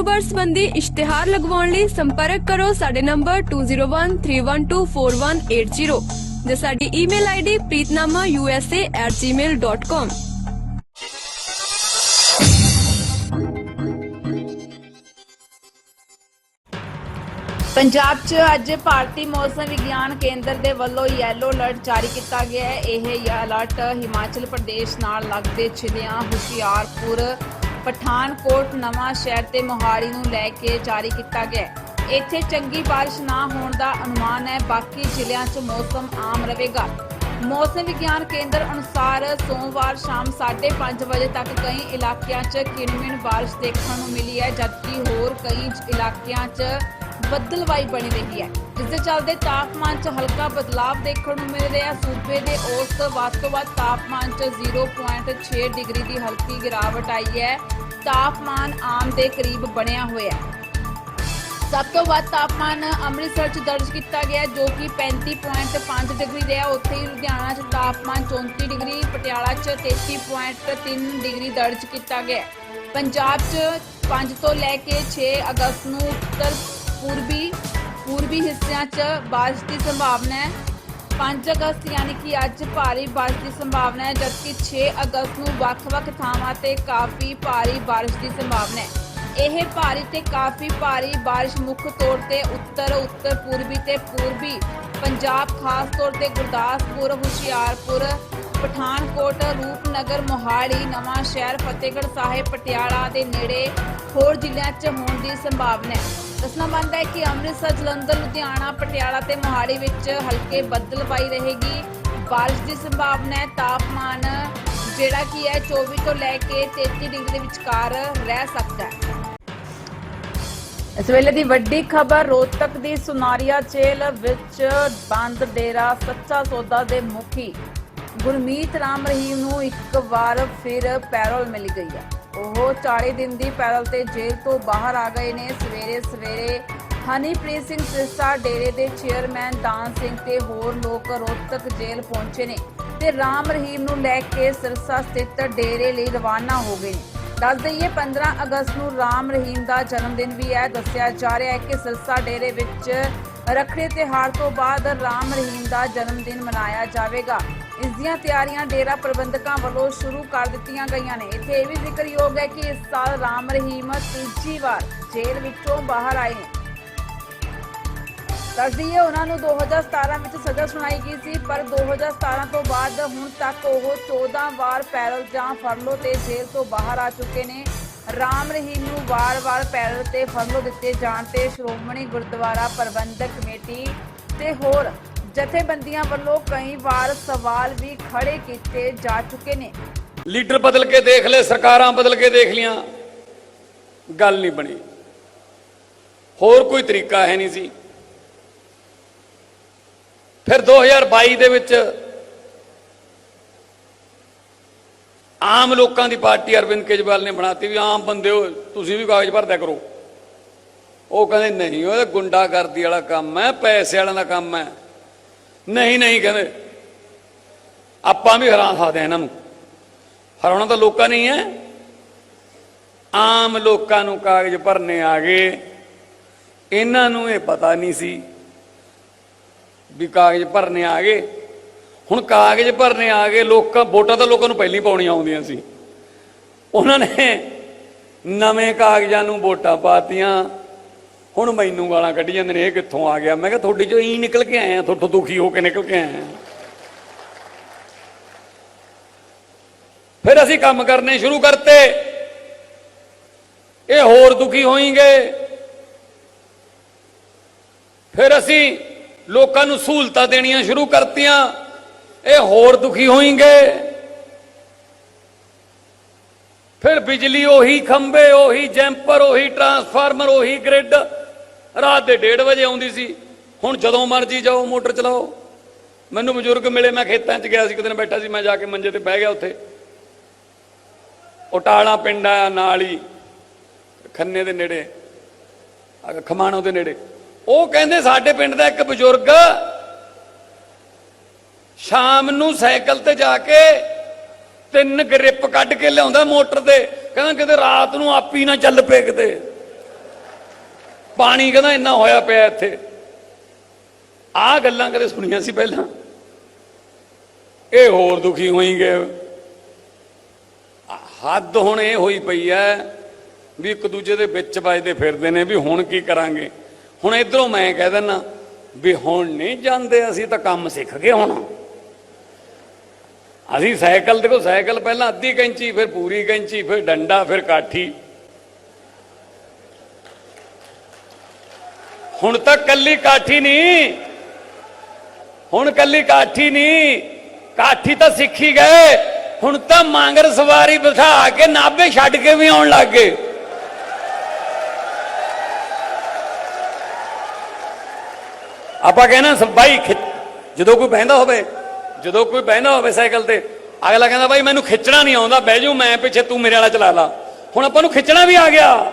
ਕਾਰੋਬਾਰ ਸੰਬੰਧੀ ਇਸ਼ਤਿਹਾਰ ਲਗਵਾਉਣ ਲਈ ਸੰਪਰਕ ਕਰੋ ਸਾਡੇ ਨੰਬਰ 2013124180 ਜਾਂ ਸਾਡੀ ਈਮੇਲ ਆਈਡੀ preetnamausa@gmail.com ਪੰਜਾਬ 'ਚ ਅੱਜ ਭਾਰਤੀ ਮੌਸਮ ਵਿਗਿਆਨ ਕੇਂਦਰ ਦੇ ਵੱਲੋਂ ਯੈਲੋ ਅਲਰਟ ਜਾਰੀ ਕੀਤਾ ਗਿਆ ਹੈ। ਇਹ ਅਲਰਟ ਹਿਮਾਚਲ ਪ੍ਰਦੇਸ਼ ਨਾਲ ਲੱਗਦੇ ਜ਼ਿਲ੍ਹਿਆਂ ਹੁਸ਼ਿਆਰਪੁਰ ਪਠਾਨਕੋਟ ਨਵਾਂ ਸ਼ਹਿਰ ਤੇ ਮੋਹਾਲੀ ਨੂੰ ਲੈ ਕੇ ਜਾਰੀ ਕੀਤਾ ਗਿਆ ਇੱਥੇ ਚੰਗੀ ਬਾਰਿਸ਼ ਨਾ ਹੋਣ ਦਾ ਅਨੁਮਾਨ ਹੈ। ਬਾਕੀ ਜ਼ਿਲ੍ਹਿਆਂ 'ਚ ਮੌਸਮ ਆਮ ਰਹੇਗਾ। ਮੌਸਮ ਵਿਗਿਆਨ ਕੇਂਦਰ ਅਨੁਸਾਰ ਸੋਮਵਾਰ ਸ਼ਾਮ 5:30 ਵਜੇ ਤੱਕ ਕਈ ਇਲਾਕਿਆਂ 'ਚ ਕਿਣਮਿਣ ਬਾਰਿਸ਼ ਦੇਖਣ ਨੂੰ ਮਿਲੀ ਹੈ। ਜਦਕਿ ਹੋਰ ਕਈ ਇਲਾਕਿਆਂ 'ਚ ਬੱਦਲਵਾਈ ਬਣੀ ਰਹੀ ਹੈ। ਜਿਸ ਦੇ ਚੱਲਦੇ ਤਾਪਮਾਨ 'ਚ ਹਲਕਾ ਬਦਲਾਵ ਦੇਖਣ ਨੂੰ ਮਿਲ ਰਿਹਾ ਸੂਬੇ ਦੇ ਔਸਤ ਵੱਧ ਤੋਂ ਵੱਧ ਤਾਪਮਾਨ 'ਚ 0.6 ਡਿਗਰੀ ਦੀ ਹਲਕੀ ਗਿਰਾਵਟ ਆਈ ਹੈ। ਤਾਪਮਾਨ ਆਮ ਦੇ ਕਰੀਬ ਬਣਿਆ ਹੋਇਆ ਹੈ। ਸਭ ਤੋਂ ਵੱਧ ਤਾਪਮਾਨ ਅੰਮ੍ਰਿਤਸਰ 'ਚ ਦਰਜ ਕੀਤਾ ਗਿਆ ਜੋ ਕਿ 35.5 ਡਿਗਰੀ ਰਿਹਾ। ਉੱਥੇ ਹੀ ਲੁਧਿਆਣਾ 'ਚ ਤਾਪਮਾਨ 34 ਡਿਗਰੀ, ਪਟਿਆਲਾ 'ਚ 33.3 ਡਿਗਰੀ ਦਰਜ ਕੀਤਾ ਗਿਆ ਪੰਜਾਬ 'ਚ 5 ਤੋਂ ਲੈ ਕੇ 6 ਅਗਸਤ ਨੂੰ ਉੱਤਰ ਪੂਰਬੀ ਪੂਰਬੀ ਹਿੱਸਿਆਂ 'ਚ ਬਾਰਿਸ਼ ਦੀ ਸੰਭਾਵਨਾ ਹੈ। 5 ਅਗਸਤ ਯਾਨੀ ਕਿ ਅੱਜ ਭਾਰੀ ਬਾਰਿਸ਼ ਦੀ ਸੰਭਾਵਨਾ ਹੈ, ਜਦਕਿ 6 ਅਗਸਤ ਨੂੰ ਵੱਖ-ਵੱਖ ਥਾਵਾਂ ਤੇ ਕਾਫੀ ਭਾਰੀ ਬਾਰਿਸ਼ ਦੀ ਸੰਭਾਵਨਾ ਹੈ। ਇਹ ਭਾਰੀ ਤੇ ਕਾਫੀ ਭਾਰੀ ਬਾਰਿਸ਼ ਮੁੱਖ ਤੌਰ ਤੇ ਉੱਤਰ ਉੱਤਰ ਪੂਰਬੀ ਤੇ ਪੂਰਬੀ ਪੰਜਾਬ, ਖਾਸ ਤੌਰ ਤੇ ਗੁਰਦਾਸਪੁਰ, ਹੁਸ਼ਿਆਰਪੁਰ, ਪਠਾਨਕੋਟ, ਰੂਪਨਗਰ, ਮੋਹਾਲੀ ਨਵਾਂ ਸ਼ਹਿਰ ਫਤਿਹਗੜ੍ਹ ਸਾਹਿਬ, ਪਟਿਆਲਾ ਦੇ ਨੇੜੇ ਹੋਰ ਜ਼ਿਲ੍ਹਿਆਂ 'ਚ ਹੋਣ ਦੀ ਸੰਭਾਵਨਾ ਹੈ। ਦੱਸਣਾ ਬਣਦਾ ਹੈ ਕਿ ਅੰਮ੍ਰਿਤਸਰ, ਜਲੰਧਰ, ਲੁਧਿਆਣਾ, ਪਟਿਆਲਾ ਤੇ ਮੋਹਾਲੀ ਵਿੱਚ ਹਲਕੇ ਬੱਦਲਬਾਈ ਰਹੇਗੀ। ਬਾਰਿਸ਼ ਦੀ ਸੰਭਾਵਨਾ ਹੈ, ਤਾਪਮਾਨ ਜਿਹੜਾ ਕੀ ਹੈ 24 ਤੋਂ ਲੈ ਕੇ 33 ਡਿਗਰੀ ਦੇ ਵਿਚਕਾਰ ਰਹਿ ਸਕਦਾ ਹੈ। ਇਸ ਵੇਲੇ ਦੀ ਵੱਡੀ ਖਬਰ, ਰੋਹਤਕ ਦੀ ਸੁਨਾਰੀਆ ਜੇਲ੍ਹ ਵਿੱਚ ਬੰਦ ਡੇਰਾ ਸੱਚਾ ਸੌਦਾ ਦੇ ਮੁਖੀ ਗੁਰਮੀਤ ਰਾਮ ਰਹੀਮ ਨੂੰ ਇੱਕ ਵਾਰ ਫਿਰ ਪੈਰੋਲ ਮਿਲ ਗਈ ਹੈ। ਉਹ 40 ਦਿਨ ਦੀ ਪੈਰੋਲ ਤੇ ਜੇਲ੍ਹ ਤੋਂ ਬਾਹਰ ਆ ਗਏ ਨੇ। ਸਵੇਰੇ ਸਵੇਰੇ ਹਨੀਪ੍ਰੀਤ ਸਿੰਘ ਸਿਰਸਾ ਡੇਰੇ ਦੇ ਚੇਅਰਮੈਨ ਦਾਨ ਸਿੰਘ ਤੇ ਹੋਰ ਲੋਕ ਰੋਹਤਕ ਜੇਲ੍ਹ ਪਹੁੰਚੇ ਨੇ ਤੇ ਰਾਮ ਰਹੀਮ ਨੂੰ ਲੈ ਕੇ ਸਿਰਸਾ ਸਥਿਤ ਡੇਰੇ ਲਈ ਰਵਾਨਾ ਹੋ ਗਏ ਨੇ। ਦੱਸ ਦਈਏ 15 ਅਗਸਤ ਨੂੰ ਰਾਮ ਰਹੀਮ ਦਾ ਜਨਮ ਦਿਨ ਵੀ ਹੈ ਦੱਸਿਆ ਜਾ ਰਿਹਾ ਹੈ ਕਿ ਸਿਰਸਾ ਡੇਰੇ ਵਿੱਚ ਰੱਖੜੀ ਤਿਉਹਾਰ ਤੋਂ ਬਾਅਦ ਰਾਮ ਰਹੀਮ ਦਾ ਜਨਮ ਦਿਨ ਮਨਾਇਆ ਜਾਵੇਗਾ। ਇਸ ਦੀਆਂ ਤਿਆਰੀਆਂ ਡੇਰਾ ਪ੍ਰਬੰਧਕਾਂ ਵੱਲੋਂ ਸ਼ੁਰੂ ਕਰ ਦਿੱਤੀਆਂ ਗਈਆਂ ਨੇ। ਇੱਥੇ ਇਹ ਵੀ ਜ਼ਿਕਰਯੋਗ ਹੈ ਕਿ ਇਸ ਸਾਲ ਰਾਮ ਰਹੀਮ ਤੀਜੀ ਵਾਰ ਜੇਲ੍ਹ ਵਿੱਚੋਂ ਬਾਹਰ ਆਏ ਨੇ। ਦੱਸ ਦਈਏ ਉਹਨਾਂ ਨੂੰ 2017 ਵਿੱਚ ਸਜ਼ਾ ਸੁਣਾਈ ਗਈ ਸੀ, ਪਰ 2017 ਤੋਂ ਬਾਅਦ ਹੁਣ ਤੱਕ ਉਹ 14 ਵਾਰ ਪੈਰਲ ਜਾਂ ਫਰਲੋ ਤੇ ਜੇਲ੍ਹ ਤੋਂ ਬਾਹਰ ਆ ਚੁੱਕੇ ਨੇ। ਰਾਮ ਰਹੀਮ ਨੂੰ ਵਾਰ-ਵਾਰ ਪੈਰਲ ਤੇ ਫਰਲੋ ਦਿੱਤੇ ਜਾਣ ਤੇ ਸ਼੍ਰੋਮਣੀ ਗੁਰਦੁਆਰਾ ਪ੍ਰਬੰਧਕ ਕਮੇਟੀ ਤੇ ਹੋਰ ਜਥੇਬੰਦੀਆਂ ਵੱਲੋਂ ਕਈ ਵਾਰ ਸਵਾਲ ਵੀ ਖੜੇ ਕੀਤੇ ਜਾ ਚੁੱਕੇ ਨੇ। ਲੀਡਰ ਬਦਲ ਕੇ ਦੇਖ ਲਏ, ਸਰਕਾਰਾਂ ਬਦਲ ਕੇ ਦੇਖ ਲੀਆਂ ਗੱਲ ਨਹੀਂ ਬਣੀ। ਹੋਰ ਕੋਈ ਤਰੀਕਾ ਹੈ ਨਹੀਂ ਸੀ। ਫਿਰ 2022 ਦੇ ਵਿੱਚ ਆਮ ਲੋਕਾਂ ਦੀ ਪਾਰਟੀ ਅਰਵਿੰਦ ਕੇਜਰੀਵਾਲ ਨੇ ਬਣਾਤੀ ਵੀ ਆਮ ਬੰਦੇ ਹੋ, ਤੁਸੀਂ ਵੀ ਕਾਗਜ਼ ਭਰਦਿਆ ਕਰੋ। ਉਹ ਕਹਿੰਦੇ, ਨਹੀਂ, ਉਹ ਤਾਂ ਗੁੰਡਾਗਰਦੀ ਵਾਲਾ ਕੰਮ ਹੈ, ਪੈਸੇ ਵਾਲਿਆਂ ਦਾ ਕੰਮ ਹੈ। ਨਹੀਂ ਨਹੀਂ ਕਹਿੰਦੇ। ਆਪਾਂ ਵੀ ਹਰਾ ਸਕਦੇ ਹਾਂ ਇਹਨਾਂ ਨੂੰ। ਹਰਾਉਣਾ ਤਾਂ ਲੋਕਾਂ ਨਹੀਂ ਹੈ ਆਮ ਲੋਕਾਂ ਨੂੰ ਕਾਗਜ਼ ਭਰਨੇ ਆ ਗਏ। ਇਹਨਾਂ ਨੂੰ ਇਹ ਪਤਾ ਨਹੀਂ ਸੀ ਵੀ ਕਾਗਜ਼ ਭਰਨੇ ਆ ਗਏ। ਹੁਣ ਕਾਗਜ਼ ਭਰਨੇ ਆ ਗਏ, ਲੋਕਾਂ, ਵੋਟਾਂ ਤਾਂ ਲੋਕਾਂ ਨੂੰ ਪਹਿਲੀ ਪਾਉਣੀਆਂ ਆਉਂਦੀਆਂ ਸੀ। ਉਹਨਾਂ ਨੇ ਨਵੇਂ ਕਾਗਜ਼ਾਂ ਨੂੰ ਵੋਟਾਂ ਪਾਤੀਆਂ। ਹੁਣ ਮੈਨੂੰ ਗਾਲਾਂ ਕੱਢੀ ਜਾਂਦੇ ਨੇ, ਇਹ ਕਿੱਥੋਂ ਆ ਗਿਆ? ਮੈਂ ਕਿਹਾ ਤੁਹਾਡੀ ਚੋਂ ਹੀ ਨਿਕਲ ਕੇ ਆਏ ਆ ਤੁਹਾਡੇ ਦੁਖੀ ਹੋ ਕੇ ਨਿਕਲ ਕੇ ਆਏ ਆ ਫਿਰ ਅਸੀਂ ਕੰਮ ਕਰਨੇ ਸ਼ੁਰੂ ਕਰਤੇ। ਇਹ ਹੋਰ ਦੁਖੀ ਹੋਣਗੇ ਫਿਰ ਅਸੀਂ ਲੋਕਾਂ ਨੂੰ ਸਹੂਲਤਾਂ ਦੇਣੀਆਂ ਸ਼ੁਰੂ ਕਰਤੀਆਂ। ਇਹ ਹੋਰ ਦੁਖੀ ਹੋਣਗੇ ਫਿਰ ਬਿਜਲੀ ਉਹੀ ਖੰਭੇ, ਉਹੀ ਜੈਂਪਰ, ਉਹੀ ਟਰਾਂਸਫਾਰਮਰ, ਉਹੀ ਗ੍ਰਿਡ ਰਾਤ ਦੇ 1:30 ਵਜੇ ਆਉਂਦੀ ਸੀ। ਹੁਣ ਜਦੋਂ ਮਰਜ਼ੀ ਜਾਓ, ਮੋਟਰ ਚਲਾਓ। ਮੈਨੂੰ ਬਜ਼ੁਰਗ ਮਿਲੇ, ਮੈਂ ਖੇਤਾਂ 'ਚ ਗਿਆ ਸੀ ਕਿਤੇ ਨਾ ਬੈਠਾ ਸੀ, ਮੈਂ ਜਾ ਕੇ ਮੰਜੇ ਤੇ ਬਹਿ ਗਿਆ ਉੱਥੇ। ਉਟਾਲਾ ਪਿੰਡ ਆ ਨਾਲ ਹੀ, ਖੰਨੇ ਦੇ ਨੇੜੇ ਖਮਾਣੋ ਦੇ ਨੇੜੇ। ਉਹ ਕਹਿੰਦੇ, ਸਾਡੇ ਪਿੰਡ ਦਾ ਇੱਕ ਬਜ਼ੁਰਗ ਸ਼ਾਮ ਨੂੰ ਸਾਈਕਲ ਤੇ ਜਾ ਕੇ ਤਿੰਨ ਗ੍ਰਿਪ ਕੱਢ ਕੇ ਲਿਆਉਂਦਾ ਮੋਟਰ ਤੇ। ਕਹਿੰਦਾ, ਕਿਤੇ ਰਾਤ ਨੂੰ ਆਪੀ ਨਾ ਚੱਲ ਪਏ ਕਿਤੇ। ਪਾਣੀ ਕਹਿੰਦਾ ਇੰਨਾ ਹੋਇਆ ਪਿਆ ਇੱਥੇ। ਆ ਗੱਲਾਂ ਕਦੇ ਸੁਣੀਆਂ ਸੀ ਪਹਿਲਾਂ? ਇਹ ਹੋਰ ਦੁਖੀ ਹੋਈ ਗਏ ਹੱਦ ਹੁਣ ਇਹ ਹੋਈ ਪਈ ਐ ਵੀ ਇੱਕ ਦੂਜੇ ਦੇ ਵਿੱਚ ਵੱਜਦੇ ਫਿਰਦੇ ਨੇ ਵੀ ਹੁਣ ਕੀ ਕਰਾਂਗੇ। ਹੁਣ ਇਧਰੋਂ ਮੈਂ ਕਹਿ ਦਿੰਨਾ ਵੀ ਹੁਣ ਨਹੀਂ ਜਾਂਦੇ, ਅਸੀਂ ਤਾਂ ਕੰਮ ਸਿੱਖ ਗਏ ਹੁਣ। ਅਸੀਂ ਸਾਈਕਲ, ਦੇਖੋ ਸਾਈਕਲ ਪਹਿਲਾਂ ਅੱਧੀ ਕੈਂਚੀ, ਫਿਰ ਪੂਰੀ ਕੈਂਚੀ, ਫਿਰ ਡੰਡਾ, ਫਿਰ ਕਾਠੀ। ਹੁਣ ਤਾਂ ਕੱਲੀ ਕਾਠੀ ਨਹੀਂ। ਹੁਣ ਕੱਲੀ ਕਾਠੀ ਨਹੀਂ। ਕਾਠੀ ਤਾਂ ਸਿੱਖੀ ਗਏ। ਹੁਣ ਤਾਂ ਮਾਂਗਰ ਸਵਾਰੀ ਬਿਠਾ ਕੇ ਨਾਭੇ ਛੱਡ ਕੇ ਵੀ ਆਉਣ ਲੱਗ ਗਏ। ਆਪਾਂ ਕਹਿੰਦਾ ਬਾਈ ਜਦੋਂ ਕੋਈ ਬਹਿੰਦਾ ਹੋਵੇ, ਜਦੋਂ ਕੋਈ ਬਹਿੰਦਾ ਹੋਵੇ ਸਾਈਕਲ ਤੇ, ਅਗਲਾ ਕਹਿੰਦਾ ਬਾਈ ਮੈਨੂੰ ਖਿੱਚਣਾ ਨਹੀਂ ਆਉਂਦਾ, ਬਹਿ ਜਾਊ, ਮੈਂ ਪਿੱਛੇ ਤੂੰ ਮੇਰੇ ਵਾਲਾ ਚਲਾ ਲਾ। ਹੁਣ ਆਪਾਂ ਨੂੰ ਖਿੱਚਣਾ ਵੀ ਆ ਗਿਆ।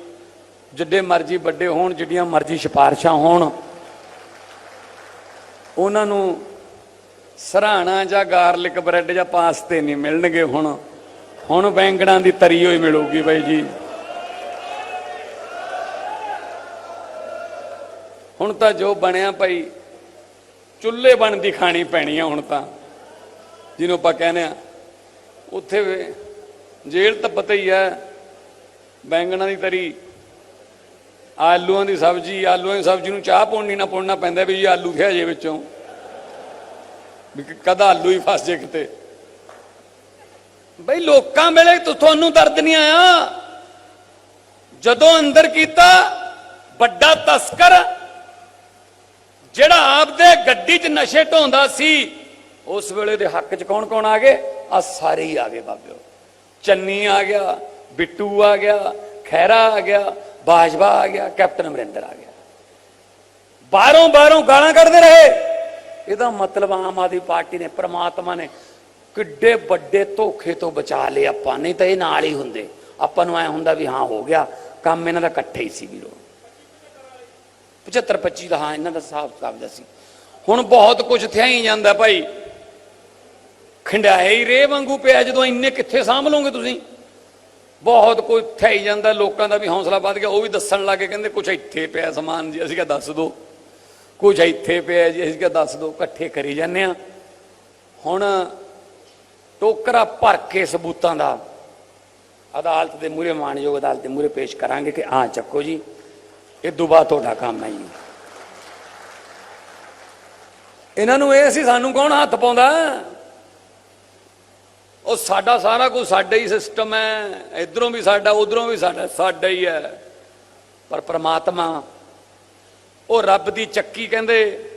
ਜਿੱਡੇ ਮਰਜ਼ੀ ਵੱਡੇ ਹੋਣ, ਜਿੱਡੀਆਂ ਮਰਜ਼ੀ ਸਿਫਾਰਸ਼ਾਂ ਹੋਣ। ਉਹਨਾਂ ਨੂੰ ਸਰਾਣਾ ਜਾਂ ਗਾਰਲਿਕ ਬ੍ਰੈਡ ਜਾਂ ਪਾਸਤੇ ਨਹੀਂ ਮਿਲਣਗੇ ਹੁਣ। ਹੁਣ ਬੈਂਗਣਾਂ ਦੀ ਤਰੀ ਹੋਈ ਮਿਲੂਗੀ ਬਾਈ ਜੀ। ਹੁਣ ਤਾਂ ਜੋ ਬਣਿਆ ਭਾਈ, ਚੁੱਲ੍ਹੇ ਬਣਦੀ ਖਾਣੀ ਪੈਣੀ ਆ ਹੁਣ ਤਾਂ। ਜਿਹਨੂੰ ਆਪਾਂ ਕਹਿੰਦੇ ਆ। ਉੱਥੇ ਜੇਲ੍ਹ ਤਾਂ ਪਤਾ ਹੀ ਹੈ ਬੈਂਗਣਾਂ ਦੀ ਤਰੀ ਆਲੂਆਂ ਦੀ ਸਬਜ਼ੀ, ਆਲੂਆਂ ਦੀ ਸਬਜ਼ੀ ਨੂੰ ਚਾਹ ਪਾਉਣੀ ਨਾ ਪਾਉਣਾ ਪੈਂਦਾ ਵੀ ਇਹ ਆਲੂ ਖਿਆ ਜੇ ਵਿੱਚੋਂ। ਵੀ ਕ- ਕਦਾ ਆਲੂ ਹੀ ਫਸ ਜੇ ਕਿਤੇ। ਬਈ ਲੋਕਾਂ ਵੇਲੇ ਤੁਹਾਨੂੰ ਦਰਦ ਨਹੀਂ ਆਇਆ? ਜਦੋਂ ਅੰਦਰ ਕੀਤਾ, ਵੱਡਾ ਤਸਕਰ, ਜਿਹੜਾ ਆਪਦੇ ਗੱਡੀ 'ਚ ਨਸ਼ੇ ਢੋਂਦਾ ਸੀ, ਉਸ ਵੇਲੇ ਦੇ ਹੱਕ 'ਚ ਕੌਣ ਕੌਣ ਆ ਗਏ? ਆ ਸਾਰੇ ਹੀ ਆ ਗਏ ਬਾਬਿਓ। ਚੰਨੀ ਆ ਗਿਆ, ਬਿੱਟੂ ਆ ਗਿਆ ਖੈਰਾ ਆ ਗਿਆ ਬਾਜਵਾ ਆ ਗਿਆ, ਕੈਪਟਨ ਅਮਰਿੰਦਰ ਆ ਗਿਆ। ਬਾਹਰੋਂ ਬਾਹਰੋਂ ਗਾਲਾਂ ਕੱਢਦੇ ਰਹੇ। ਇਹਦਾ ਮਤਲਬ ਆਮ ਆਦਮੀ ਪਾਰਟੀ ਨੇ, ਪ੍ਰਮਾਤਮਾ ਨੇ ਕਿੱਡੇ ਵੱਡੇ ਧੋਖੇ ਤੋਂ ਬਚਾ ਲਏ ਆਪਾਂ, ਨਹੀਂ ਤਾਂ ਇਹ ਨਾਲ ਹੀ ਹੁੰਦੇ। ਆਪਾਂ ਨੂੰ ਐ ਹੁੰਦਾ ਵੀ ਹਾਂ, ਹੋ ਗਿਆ। ਕੰਮ ਇਹਨਾਂ ਦਾ ਇਕੱਠੇ ਹੀ ਸੀ ਵੀਰੋ। 75 25 ਦਾ ਹਾਂ, ਇਹਨਾਂ ਦਾ ਹਿਸਾਬ ਕਿਤਾਬ ਦਾ ਸੀ। ਹੁਣ ਬਹੁਤ ਕੁਝ ਥਿਆ ਹੀ ਜਾਂਦਾ ਭਾਈ। ਖੰਡਾਏ ਹੀ ਰੇ ਵਾਂਗੂ ਪਿਆ, ਜਦੋਂ ਇੰਨੇ ਕਿੱਥੇ ਸਾਂਭ ਲਓਗੇ ਤੁਸੀਂ? ਬਹੁਤ ਕੁਝ ਥਿਆ ਜਾਂਦਾ, ਲੋਕਾਂ ਦਾ ਵੀ ਹੌਸਲਾ ਵੱਧ ਗਿਆ, ਉਹ ਵੀ ਦੱਸਣ ਲੱਗੇ ਕਹਿੰਦੇ ਕੁਝ ਇੱਥੇ ਪਿਆ ਸਮਾਨ ਜੀ, ਅਸੀਂ ਕਿਹਾ ਦੱਸ ਦਿਓ ਕੁਝ ਇੱਥੇ ਪਿਆ ਜੀ, ਅਸੀਂ ਕਿਹਾ ਦੱਸ ਦਿਓ ਇਕੱਠੇ ਕਰੀ ਜਾਂਦੇ ਆ ਹੁਣ ਟੋਕਰਾ ਭਰ ਕੇ ਸਬੂਤਾਂ ਦਾ ਅਦਾਲਤ ਦੇ ਮੂਹਰੇ, ਮਾਨਯੋਗ ਅਦਾਲਤ ਦੇ ਮੂਹਰੇ ਪੇਸ਼ ਕਰਾਂਗੇ ਕਿ ਆ ਚੱਕੋ ਜੀ, ਇਹ ਦੁਬਾਰਾ ਤੁਹਾਡਾ ਕੰਮ ਹੈ ਜੀ। ਇਹਨਾਂ ਨੂੰ ਇਹ ਸੀ, ਸਾਨੂੰ ਕੌਣ ਹੱਥ ਪਾਉਂਦਾ? ਉਹ ਸਾਡਾ ਸਾਰਾ ਕੁਝ ਸਾਡਾ ਹੀ ਸਿਸਟਮ ਹੈ, ਇਧਰੋਂ ਵੀ ਸਾਡਾ, ਉਧਰੋਂ ਵੀ ਸਾਡਾ ਸਾਡਾ ਹੀ ਹੈ। ਪਰ ਪ੍ਰਮਾਤਮਾ, ਉਹ ਰੱਬ ਦੀ ਚੱਕੀ ਕਹਿੰਦੇ।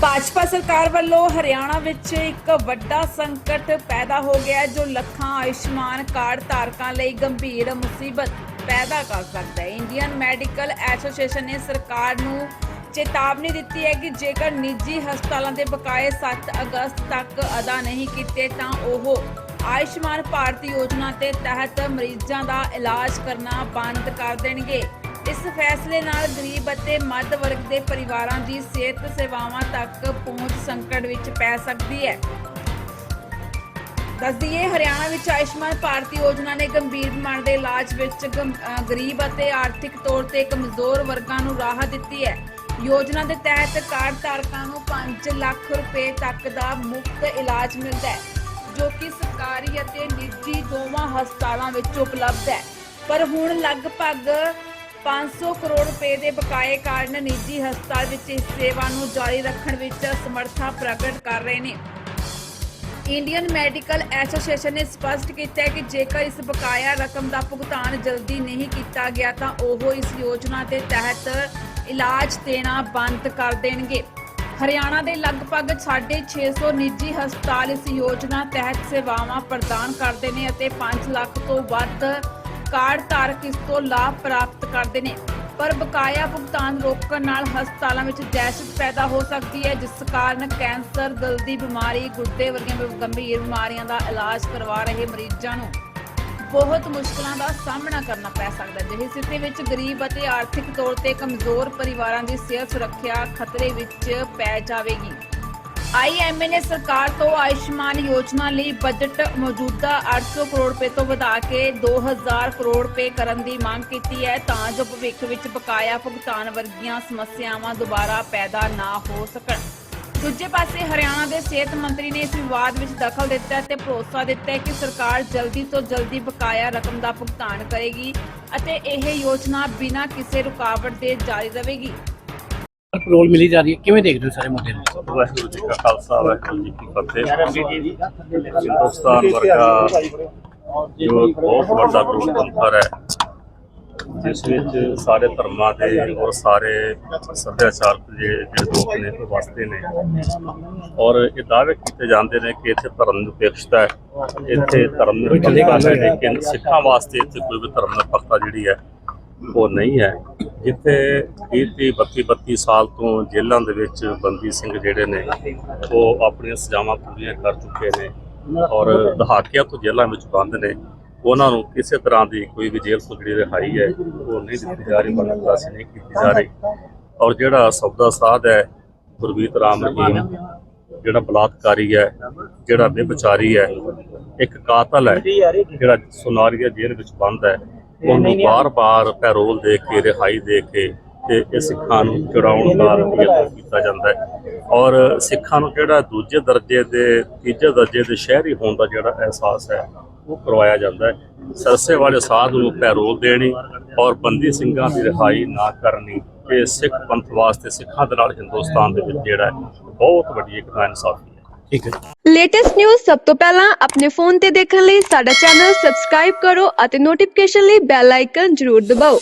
ਭਾਜਪਾ ਸਰਕਾਰ ਵੱਲੋਂ ਹਰਿਆਣਾ ਵਿੱਚ ਇੱਕ ਵੱਡਾ ਸੰਕਟ ਪੈਦਾ ਹੋ ਗਿਆ ਜੋ ਲੱਖਾਂ ਆਯੁਸ਼ਮਾਨ ਕਾਰਡ ਧਾਰਕਾਂ ਲਈ ਗੰਭੀਰ ਮੁਸੀਬਤ ਪੈਦਾ ਕਰ ਸਕਦਾ ਹੈ। ਇੰਡੀਅਨ ਮੈਡੀਕਲ ਐਸੋਸੀਏਸ਼ਨ ਨੇ ਸਰਕਾਰ ਨੂੰ ਚੇਤਾਵਨੀ ਦਿੱਤੀ ਹੈ ਕਿ ਜੇਕਰ ਨਿੱਜੀ ਹਸਪਤਾਲਾਂ ਦੇ ਬਕਾਏ 7 ਅਗਸਤ ਤੱਕ ਅਦਾ ਨਹੀਂ ਕੀਤੇ, ਤਾਂ ਉਹ ਆਯੁਸ਼ਮਾਨ ਭਾਰਤ ਯੋਜਨਾ ਦੇ ਤਹਿਤ ਮਰੀਜ਼ਾਂ ਦਾ ਇਲਾਜ ਕਰਨਾ ਬੰਦ ਕਰ ਦੇਣਗੇ। ਇਸ ਫੈਸਲੇ ਨਾਲ ਗਰੀਬ ਅਤੇ ਮੱਧ ਵਰਗ ਦੇ ਪਰਿਵਾਰਾਂ ਦੀ ਸਿਹਤ ਸੇਵਾਵਾਂ ਤੱਕ ਪਹੁੰਚ ਸੰਕਟ ਵਿੱਚ ਪੈ ਸਕਦੀ ਹੈ। ਦੱਸ ਦਈਏ ਹਰਿਆਣਾ ਵਿੱਚ ਆਯੁਸ਼ਮਾਨ ਭਾਰਤ ਯੋਜਨਾ ਨੇ ਗੰਭੀਰ ਬਿਮਾਰ ਦੇ ਇਲਾਜ ਵਿੱਚ ਗੰ- ਗਰੀਬ ਅਤੇ ਆਰਥਿਕ ਤੌਰ ਤੇ ਕਮਜ਼ੋਰ ਵਰਗਾਂ ਨੂੰ ਰਾਹਤ ਦਿੱਤੀ ਹੈ। ਯੋਜਨਾ ਦੇ ਤਹਿਤ ਕਾਰਡ ਧਾਰਕਾਂ ਨੂੰ 5 ਲੱਖ ਰੁਪਏ ਤੱਕ ਦਾ ਮੁਫਤ ਇਲਾਜ ਮਿਲਦਾ ਹੈ, ਜੋ ਕਿ ਸਰਕਾਰੀ ਅਤੇ ਨਿੱਜੀ ਦੋਵਾਂ ਹਸਪਤਾਲਾਂ ਵਿੱਚ ਉਪਲਬਧ ਹੈ। ਪਰ ਹੁਣ ਲਗਭਗ 500 ਕਰੋੜ ਰੁਪਏ ਦੇ ਬਕਾਏ ਕਾਰਨ ਨਿੱਜੀ ਹਸਪਤਾਲ ਵਿੱਚ ਇਸ ਸੇਵਾ ਨੂੰ ਜਾਰੀ ਰੱਖਣ ਵਿੱਚ ਸਮਰੱਥਾ ਪ੍ਰਗਟ ਕਰ ਰਹੇ ਨੇ। ਇੰਡੀਅਨ ਮੈਡੀਕਲ ਐਸੋਸੀਏਸ਼ਨ ਨੇ ਸਪਸ਼ਟ ਕੀਤਾ ਹੈ ਕਿ ਜੇਕਰ ਇਸ ਬਕਾਇਆ ਰਕਮ ਦਾ ਭੁਗਤਾਨ ਜਲਦੀ ਨਹੀਂ ਕੀਤਾ ਗਿਆ ਤਾਂ ਉਹ ਇਸ ਯੋਜਨਾ ਦੇ ਤਹਿਤ ਇਲਾਜ ਦੇਣਾ ਬੰਦ ਕਰ ਦੇਣਗੇ। ਹਰਿਆਣਾ ਦੇ ਲਗਭਗ 650 ਨਿੱਜੀ ਹਸਪਤਾਲ ਇਸ ਯੋਜਨਾ ਤਹਿਤ ਸੇਵਾਵਾਂ ਪ੍ਰਦਾਨ ਕਰਦੇ ਨੇ ਅਤੇ 5 ਲੱਖ ਤੋਂ ਵੱਧ ਕਾਰਡ ਧਾਰਕ ਇਸ ਤੋਂ ਲਾਭ ਪ੍ਰਾਪਤ ਕਰਦੇ ਨੇ। ਪਰ ਬਕਾਇਆ ਭੁਗਤਾਨ ਰੋਕਣ ਨਾਲ ਹਸਪਤਾਲਾਂ ਵਿੱਚ ਦਹਿਸ਼ਤ ਪੈਦਾ ਹੋ ਸਕਦੀ ਹੈ, ਜਿਸ ਕਾਰਨ ਕੈਂਸਰ, ਦਿਲ ਦੀ ਬਿਮਾਰੀ, ਗੁਰਦੇ ਵਰਗੀਆਂ ਗੰਭੀਰ ਬਿਮਾਰੀਆਂ ਦਾ ਇਲਾਜ ਕਰਵਾ ਰਹੇ ਮਰੀਜ਼ਾਂ ਨੂੰ ਬਹੁਤ ਮੁਸ਼ਕਲਾਂ ਦਾ ਸਾਹਮਣਾ ਕਰਨਾ ਪੈ ਸਕਦਾ ਹੈ। ਜਿਹੀ ਸਥਿਤੀ ਵਿੱਚ ਗਰੀਬ ਅਤੇ ਆਰਥਿਕ ਤੌਰ ਤੇ ਕਮਜ਼ੋਰ ਪਰਿਵਾਰਾਂ ਦੀ ਸਿਹਤ ਸੁਰੱਖਿਆ ਖਤਰੇ ਵਿੱਚ ਪੈ ਜਾਵੇਗੀ। ਆਈਐਮਏ ਨੇ ਸਰਕਾਰ ਤੋਂ ਆਯੁਸ਼ਮਾਨ ਯੋਜਨਾ ਲਈ ਬਜਟ ਮੌਜੂਦਾ 800 ਕਰੋੜ ਰੁਪਏ ਤੋਂ ਵਧਾ ਕੇ 2000 ਕਰੋੜ ਰੁਪਏ ਕਰਨ ਦੀ ਮੰਗ ਕੀਤੀ ਹੈ ਤਾਂ ਜੋ ਭਵਿੱਖ ਵਿੱਚ ਬਕਾਇਆ ਭੁਗਤਾਨ ਵਰਗੀਆਂ ਸਮੱਸਿਆਵਾਂ ਦੁਬਾਰਾ ਪੈਦਾ ਨਾ ਹੋ ਸਕਣ। ਦੂਜੇ ਪਾਸੇ ਹਰਿਆਣਾ ਦੇ ਸਿਹਤ ਮੰਤਰੀ ਨੇ ਇਸ ਵਿਵਾਦ ਵਿੱਚ ਦਖਲ ਦਿੱਤਾ ਤੇ ਭਰੋਸਾ ਦਿੱਤਾ ਕਿ ਸਰਕਾਰ ਜਲਦੀ ਤੋਂ ਜਲਦੀ ਬਕਾਇਆ ਰਕਮ ਦਾ ਭੁਗਤਾਨ ਕਰੇਗੀ ਅਤੇ ਇਹ ਯੋਜਨਾ ਬਿਨਾਂ ਕਿਸੇ ਰੁਕਾਵਟ ਦੇ ਜਾਰੀ ਰਹੇਗੀ। ਰੋਲ ਮਿਲੀ ਜਾ ਰਹੀ ਹੈ। ਕਿਵੇਂ ਦੇਖਦੇ ਹੋ ਸਾਰੇ ਮੁੱਦੇ ਨੂੰ? ਵਾਹਿਗੁਰੂ ਜੀ ਕਾ ਖਾਲਸਾ ਵਾਹਿਗੁਰੂ ਜੀ ਕੀ ਫਤਿਹ। ਹਿੰਦੁਸਤਾਨ ਵਰਗਾ ਜੋ ਬਹੁਤ ਵੱਡਾ ਲੋਕਤੰਤਰ ਹੈ ਜਿਸ ਵਿੱਚ ਸਾਰੇ ਧਰਮਾਂ ਦੇ ਔਰ ਸਾਰੇ ਸੱਭਿਆਚਾਰ ਦੇ ਜਿਹੜੇ ਲੋਕ ਨੇ ਉਹ ਵਸਦੇ ਨੇ। ਔਰ ਇਹ ਦਾਅਵੇ ਕੀਤੇ ਜਾਂਦੇ ਨੇ ਕਿ ਇੱਥੇ ਧਰਮ ਨਿਰਪੇਖਤਾ ਹੈ। ਇੱਥੇ ਧਰਮ ਨਿਰਪੇਖਤਾ ਹੈ ਲੇਕਿਨ ਸਿੱਖਾਂ ਵਾਸਤੇ ਇੱਥੇ ਕੋਈ ਵੀ ਧਰਮ ਨਿਰਪੇਖਤਾ ਜਿਹੜੀ ਹੈ, ਉਹ ਨਹੀਂ ਹੈ। ਜਿੱਥੇ 30 30 32 32 ਸਾਲ ਤੋਂ ਜੇਲ੍ਹਾਂ ਦੇ ਵਿੱਚ ਬੰਦੀ ਸਿੰਘ ਜਿਹੜੇ ਨੇ, ਉਹ ਆਪਣੀਆਂ ਸਜ਼ਾਵਾਂ ਪੂਰੀਆਂ ਕਰ ਚੁੱਕੇ ਨੇ ਔਰ ਦਹਾਕਿਆਂ ਤੋਂ ਜੇਲ੍ਹਾਂ ਵਿੱਚ ਬੰਦ ਨੇ। ਉਹਨਾਂ ਨੂੰ ਕਿਸੇ ਤਰ੍ਹਾਂ ਦੀ ਕੋਈ ਵੀ ਜੇਲ੍ਹ ਤੋਂ ਜਿਹੜੀ ਰਿਹਾਈ ਹੈ, ਉਹ ਨਹੀਂ ਦਿੱਤੀ ਜਾ ਰਹੀ ਮਨਨ ਤਲਾਸ਼ੀ ਨਹੀਂ ਕੀਤੀ ਜਾ ਰਹੀ। ਔਰ ਜਿਹੜਾ ਸੌਦਾ ਸਾਧ ਹੈ ਗੁਰਬੀਤ ਰਾਮ ਰਹੀਮ, ਜਿਹੜਾ ਬਲਾਤਕਾਰੀ ਹੈ, ਜਿਹੜਾ ਵਿਭਚਾਰੀ ਹੈ, ਇੱਕ ਕਾਤਲ ਹੈ, ਜਿਹੜਾ ਸੁਨਾਰੀਆ ਜੇਲ੍ਹ ਵਿੱਚ ਬੰਦ ਹੈ, ਉਹਨੂੰ ਬਾਰ-ਬਾਰ ਪੈਰੋਲ ਦੇ ਕੇ, ਰਿਹਾਈ ਦੇ ਕੇ ਤੇ ਇਹ ਸਿੱਖਾਂ ਨੂੰ ਚੜਾਉਣ ਦਾ ਯਤਨ ਕੀਤਾ ਜਾਂਦਾ ਹੈ। ਔਰ ਸਿੱਖਾਂ ਨੂੰ ਜਿਹੜਾ ਦੂਜੇ ਦਰਜੇ ਦੇ, ਤੀਜੇ ਦਰਜੇ ਦੇ ਸ਼ਹਿਰੀ ਹੋਣ ਦਾ ਜਿਹੜਾ ਅਹਿਸਾਸ ਹੈ ਉਹ ਕਰਵਾਇਆ ਜਾਂਦਾ ਹੈ। ਸਰਸੇ ਵਾਲੇ ਸਾਧ ਨੂੰ ਪੈਰੋਲ ਦੇਣੀ ਔਰ ਬੰਦੀ ਸਿੰਘਾਂ ਦੀ ਰਿਹਾਈ ਨਾ ਕਰਨੀ ਇਹ ਸਿੱਖ ਪੰਥ ਵਾਸਤੇ ਸਿੱਖਾਂ ਦੇ ਨਾਲ ਹਿੰਦੁਸਤਾਨ ਦੇ ਵਿੱਚ ਜਿਹੜਾ ਹੈ, ਬਹੁਤ ਵੱਡੀ ਇੱਕ ਨਾਇਨਸਾਫੀ ਹੈ। ਠੀਕ ਹੈ ਲੇਟੈਸਟ ਨਿਊਜ਼ ਸਭ ਤੋਂ ਪਹਿਲਾਂ ਆਪਣੇ ਫੋਨ ਤੇ ਦੇਖਣ ਲਈ ਸਾਡਾ ਚੈਨਲ ਸਬਸਕ੍ਰਾਈਬ ਕਰੋ ਅਤੇ ਨੋਟੀਫਿਕੇਸ਼ਨ ਲਈ ਬੈਲ ਆਈਕਨ ਜ਼ਰੂਰ ਦਬਾਓ।